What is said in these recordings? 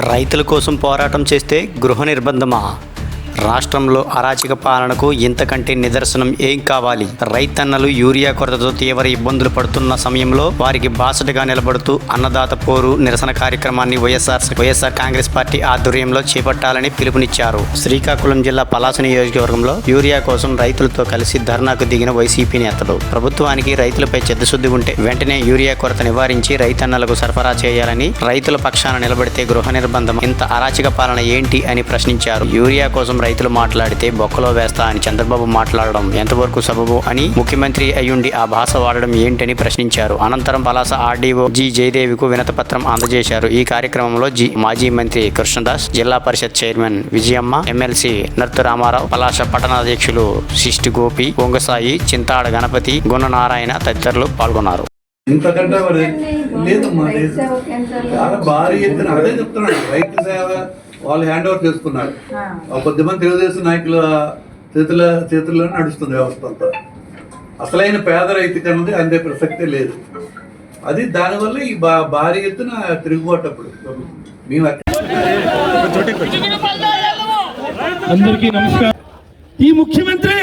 రైతుల కోసం పోరాటం చేస్తే గృహ నిర్బంధమా? రాష్ట్రంలో అరాచక పాలనకు ఇంతకంటే నిదర్శనం ఏం కావాలి? రైతన్నలు యూరియా కొరతతో తీవ్ర ఇబ్బందులు పడుతున్న సమయంలో వారికి బాసటగా నిలబడుతూ అన్నదాత పోరు నిరసన కార్యక్రమాన్ని వైఎస్ఆర్ వైఎస్ఆర్ కాంగ్రెస్ పార్టీ ఆధ్వర్యంలో చేపట్టాలని పిలుపునిచ్చారు. శ్రీకాకుళం జిల్లా పలాస నియోజకవర్గంలో యూరియా కోసం రైతులతో కలిసి ధర్నాకు దిగిన వైసీపీ నేతలు. ప్రభుత్వానికి రైతులపై చిత్తశుద్ధి ఉంటే వెంటనే యూరియా కొరత నివారించి రైతన్నలకు సరఫరా చేయాలని రైతుల పక్షాన నిలబడితే గృహ నిర్బంధం. ఇంత అరాచక పాలన ఏంటి అని ప్రశ్నించారు. యూరియా కోసం రైతులు మాట్లాడితే బొక్కలో వేస్తా అని చంద్రబాబు మాట్లాడడం ఎంతవరకు సబబు అని ముఖ్యమంత్రి అయ్యుండి ఆ భాష వాడడం ఏంటని ప్రశ్నించారు. అనంతరం పలాస ఆర్డీఓ జి జయదేవికు వినతపత్రం అందజేశారు. ఈ కార్యక్రమంలో జి మాజీ మంత్రి కృష్ణదాస్ జిల్లా పరిషత్ చైర్మన్ విజయమ్మ ఎమ్మెల్సీ నర్తు రామారావు పలాస పట్టణాధ్యక్షులు శిష్టి గోపి పొంగసాయి చింతాడ గణపతి గుణనారాయణ తదితరులు పాల్గొన్నారు. ఇంతకంటే లేదమ్మా లేదు చాలా భారీ ఎత్తున అదే చెప్తున్నాడు రైతు సేవ వాళ్ళు హ్యాండ్ ఓవర్ చేసుకున్నారు. ఒక కొద్దిమంది తెలుగుదేశం నాయకుల చేతుల చేతుల్లో నడుస్తుంది వ్యవస్థ అంతా. అసలైన పేద రైతుకి అన్నది అందే ప్రసక్తే లేదు. అది దానివల్ల ఈ బా భారీ ఎత్తున తిరుగుబాటు అప్పుడు మేము అందరికీ నమస్కారం. ఈ ముఖ్యమంత్రి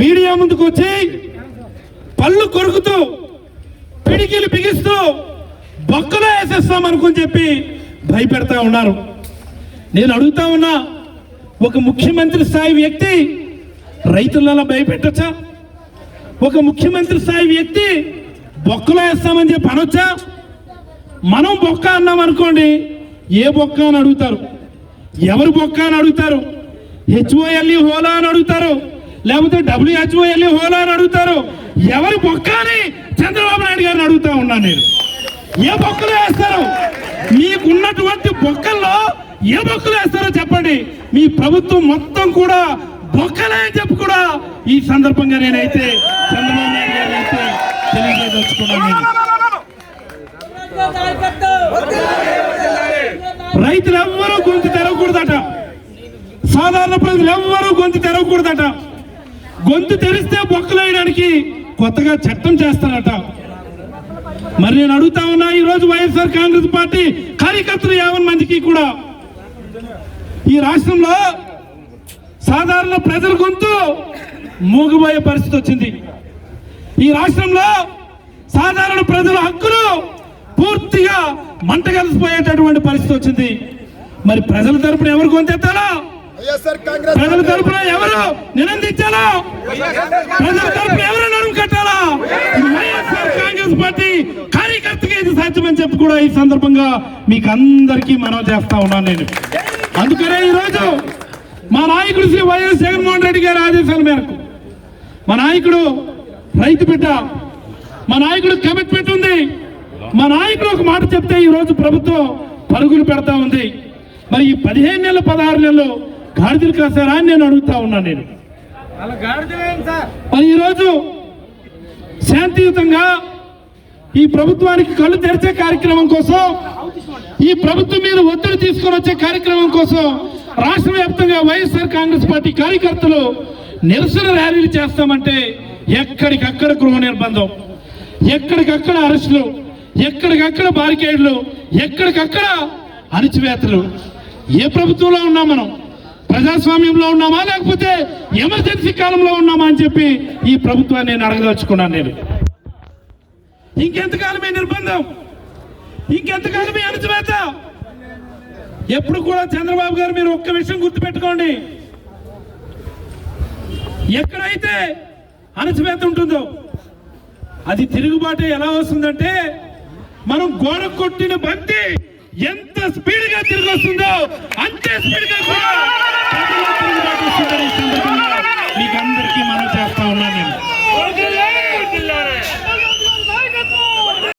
మీడియా ముందుకు వచ్చి పళ్ళు కొరుకుతూ పిడికిలు బిగిస్తూ బొక్కలో వేసేస్తాం అనుకుని చెప్పి భయపెడతా ఉన్నారు. నేను అడుగుతా ఉన్నా ఒక ముఖ్యమంత్రి స్థాయి వ్యక్తి రైతులలో భయపెట్టచ్చా? ఒక ముఖ్యమంత్రి స్థాయి వ్యక్తి బొక్కలో వేస్తామని చెప్పి అనొచ్చా? మనం బొక్క అన్నాం అనుకోండి ఏ బొక్క అని అడుగుతారు? ఎవరు బొక్క అని అడుగుతారు? హెచ్ఓఎల్ఈ హోలా అని అడుగుతారు? లేకపోతే డబ్ల్యూహెచ్ఓఎల్ఈ హోలా అని అడుగుతారు? ఎవరు బొక్క అని చంద్రబాబు నాయుడు గారిని అడుగుతా ఉన్నాను నేను. ఏ బొక్కలు వేస్తారు? మీకున్నటువంటి బొక్కల్లో ఏ బొక్కలు వేస్తారో చెప్పండి. మీ ప్రభుత్వం మొత్తం కూడా బొక్కలే అని చెప్పి కూడా ఈ సందర్భంగా నేనైతే చంద్రబాబు నాయుడు గారిని అయితే తెలియజేయదలుచుకున్నాను. రైతులు ఎవ్వరూ గొంతు తెరవకూడదట. సాధారణ ప్రజలు ఎవ్వరూ గొంతు తెరవకూడదట. గొంతు తెరిస్తే బొక్కలేయడానికి కొత్తగా చట్టం చేస్తారట. మరి నేను అడుగుతా ఉన్నా ఈ రోజు వైఎస్ఆర్ కాంగ్రెస్ పార్టీ కార్యకర్తలు యావన్ మందికి కూడా ఈ రాష్ట్రంలో సాధారణ ప్రజల గొంతు మూగిపోయే పరిస్థితి వచ్చింది. ఈ రాష్ట్రంలో సాధారణ ప్రజల హక్కులు పూర్తిగా మంట కలిసిపోయేటటువంటి పరిస్థితి వచ్చింది. మరి ప్రజల తరపున ఎవరు గొంతెత్తాలా? ప్రజల తరపున ఎవరు నినందించాలా? ప్రజల తరపున ఎవరు నడుము కట్టాలా? వైఎస్ఆర్ కాంగ్రెస్ పార్టీ కార్యకర్తగా ఇది సాధ్యమని చెప్పి కూడా ఈ సందర్భంగా మీకు అందరికీ మనవి చేస్తా ఉన్నాను నేను. అందుకనే ఈరోజు మా నాయకుడు శ్రీ వైఎస్ జగన్మోహన్ రెడ్డి గారి ఆదేశాల మేరకు మా నాయకుడు రైతు బిడ్డ మా నాయకుడు కమిట్మెంట్ ఉంది. మా నాయకుడు ఒక మాట చెప్తే ఈ రోజు ప్రభుత్వం పరుగులు పెడతా ఉంది. మరి ఈ పదిహేను నెలలు పదహారు నెలలు గాడిదలు కాసారా అని నేను అడుగుతా ఉన్నాను నేను. మరి ఈరోజు శాంతియుతంగా ఈ ప్రభుత్వానికి కళ్ళు తెరిచే కార్యక్రమం కోసం ఈ ప్రభుత్వం మీద ఒత్తిడి తీసుకొని వచ్చే కార్యక్రమం కోసం రాష్ట్ర వ్యాప్తంగా వైఎస్ఆర్ కాంగ్రెస్ పార్టీ కార్యకర్తలు నిరసన ర్యాలీలు చేస్తామంటే ఎక్కడికక్కడ గృహ నిర్బంధం ఎక్కడికక్కడ అరెస్టులు ఎక్కడికక్కడ బారికేడ్లు ఎక్కడికక్కడ అణిచివేతలు. ఏ ప్రభుత్వంలో ఉన్నాం మనం? ప్రజాస్వామ్యంలో ఉన్నామా? లేకపోతే ఎమర్జెన్సీ కాలంలో ఉన్నామా అని చెప్పి ఈ ప్రభుత్వాన్ని నేను అడగదలుచుకున్నాను నేను. ఇంకెంతకాలమే నిర్బంధం? ఇంకెంతకాలమే అణచివేత? ఎప్పుడు కూడా చంద్రబాబు గారు మీరు ఒక్క విషయం గుర్తుపెట్టుకోండి. ఎక్కడైతే అణచివేత ఉంటుందో అది తిరుగుబాటు ఎలా వస్తుందంటే మనం గోడ కొట్టిన బంతి ఎంత స్పీడ్గా తిరిగి వస్తుందో అంతే స్పీడ్గా కూడా